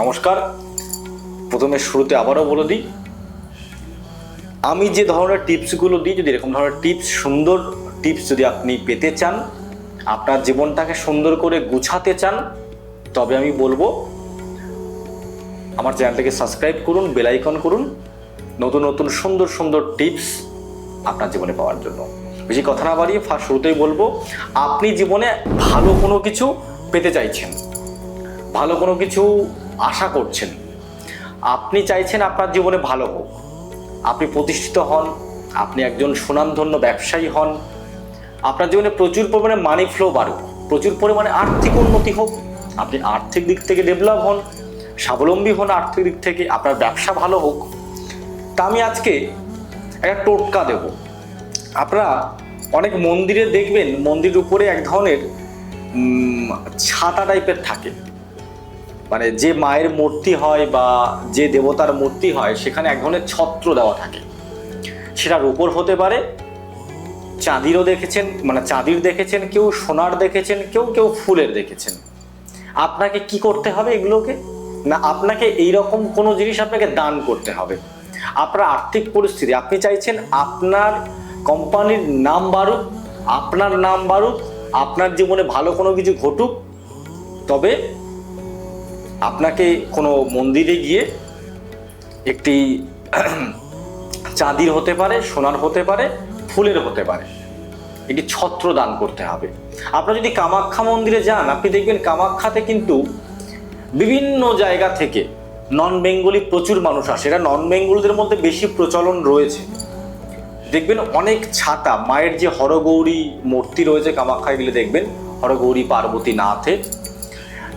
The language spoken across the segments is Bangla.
নমস্কার। প্রথমে শুরুতে আবারও বলে দিই, আমি যে ধরনের টিপসগুলো দিই, যদি এরকম ধরনের টিপস, সুন্দর টিপস যদি আপনি পেতে চান, আপনার জীবনটাকে সুন্দর করে গুছাতে চান, তবে আমি বলব, আমার চ্যানেলটাকে সাবস্ক্রাইব করুন বেলাইকন করুন, নতুন নতুন সুন্দর সুন্দর টিপস আপনার জীবনে পাওয়ার জন্য। বেশি কথা না বাড়িয়ে ফার্স্ট শুরুতেই বলব, আপনি জীবনে ভালো কোনো কিছু পেতে চাইছেন। ভালো কোনো কিছু আশা করছেন। আপনি চাইছেন আপনার জীবনে ভালো হোক। আপনি প্রতিষ্ঠিত হন, আপনি একজন সুনামধন্য ব্যবসায়ী হন। আপনার জীবনে প্রচুর পরিমাণে মানি ফ্লো বাড়ুক। প্রচুর পরিমাণে আর্থিক উন্নতি হোক। আপনি আর্থিক দিক থেকে ডেভেলপ হন, স্বাবলম্বী হন আর্থিক দিক থেকে, আপনার ব্যবসা ভালো হোক। তা আমি আজকে একটা টোটকা দেব। আপনারা অনেক মন্দিরে দেখবেন মন্দিরের উপরে এক ধরনের ছাতা টাইপের থাকে। মানে যে মায়ের মূর্তি হয় বা যে দেবতার মূর্তি হয়, সেখানে এক ধরনের ছত্র দেওয়া থাকে। সেটা রূপোর হতে পারে, চাঁদিরও দেখেছেন মানে চাঁদির দেখেছেন কেউ, সোনার দেখেছেন কেউ কেউ ফুলের দেখেছেন। আপনাকে কি করতে হবে এগুলোকে? না, আপনাকে এই রকম কোনো জিনিস আপনাকে দান করতে হবে। আপনার আর্থিক পরিস্থিতি, আপনি চাইছেন আপনার কোম্পানির নাম বাড়ুক, আপনার নাম বাড়ুক, আপনার জীবনে ভালো কোনো কিছু ঘটুক, তবে আপনাকে কোনো মন্দিরে গিয়ে একটি চাঁদির হতে পারে, সোনার হতে পারে, ফুলের হতে পারে। একটি ছত্র দান করতে হবে। আপনারা যদি কামাখ্যা মন্দিরে যান, আপনি দেখবেন কামাখ্যাতে কিন্তু বিভিন্ন জায়গা থেকে নন বেঙ্গলি প্রচুর মানুষ আসে। এটা নন বেঙ্গলিদের মধ্যে বেশি প্রচলন রয়েছে। দেখবেন অনেক ছাতা, মায়ের যে হরগৌরী মূর্তি রয়েছে কামাখ্যায় গেলে দেখবেন, হরগৌরী পার্বতী নাথে।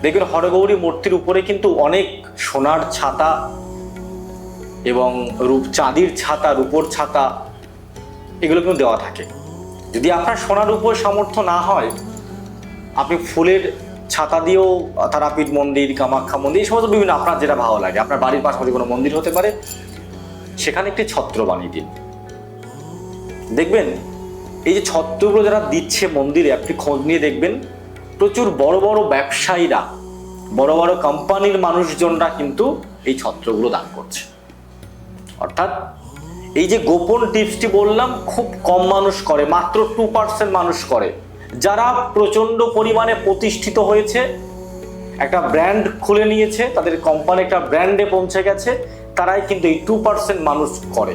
দেখবেন হরগৌরী মূর্তির উপরে কিন্তু অনেক সোনার ছাতা এবং রূপ, চাঁদির ছাতা, রূপোর ছাতা, এগুলো কিন্তু দেওয়া থাকে। যদি আপনার সোনার উপর সামর্থ্য না হয়, আপনি ফুলের ছাতা দিয়েও তারাপীঠ মন্দির, কামাখ্যা মন্দির, এই সমস্ত বিভিন্ন আপনার যেটা ভালো লাগে, আপনার বাড়ির পাশাপাশি কোনো মন্দির হতে পারে। সেখানে একটি ছত্র বানিয়ে দিন। দেখবেন, এই যে ছত্রগুলো যারা দিচ্ছে মন্দিরে, আপনি খোঁজ নিয়ে দেখবেন, প্রচুর বড় বড় ব্যবসায়ীরা, বড় বড় কোম্পানির মানুষজনরা কিন্তু এই ছত্রগুলো দান করছে। অর্থাৎ, এই যে গোপন টিপসটি বললাম, খুব কম মানুষ করে, মাত্র টু পার্সেন্ট মানুষ করে। যারা প্রচণ্ড পরিমাণে প্রতিষ্ঠিত হয়েছে, একটা ব্র্যান্ড খুলে নিয়েছে, তাদের কোম্পানি একটা ব্র্যান্ডে পৌঁছে গেছে, তারাই কিন্তু এই টু পার্সেন্ট মানুষ করে।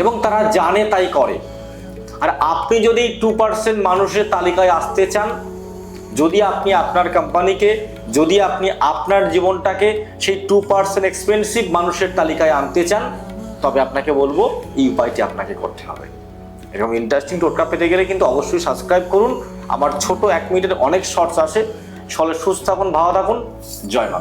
এবং তারা জানে তাই করে। আর আপনি যদি টু পার্সেন্ট মানুষের তালিকায় আসতে চান, যদি আপনি আপনার কোম্পানিকে যদি আপনি আপনার জীবনটাকে সেই টু পার্সেন্ট এক্সপেন্সিভ মানুষের তালিকায় আনতে চান, তবে আপনাকে বলব, এই উপায়টি আপনাকে করতে হবে। এরকম ইন্টারেস্টিং টোটকা পেতে গেলে কিন্তু অবশ্যই সাবস্ক্রাইব করুন। আমার ছোট এক মিনিটের অনেক শর্টস আসে সলে সুস্থ থাকুন ভালো থাকুন। জয় মা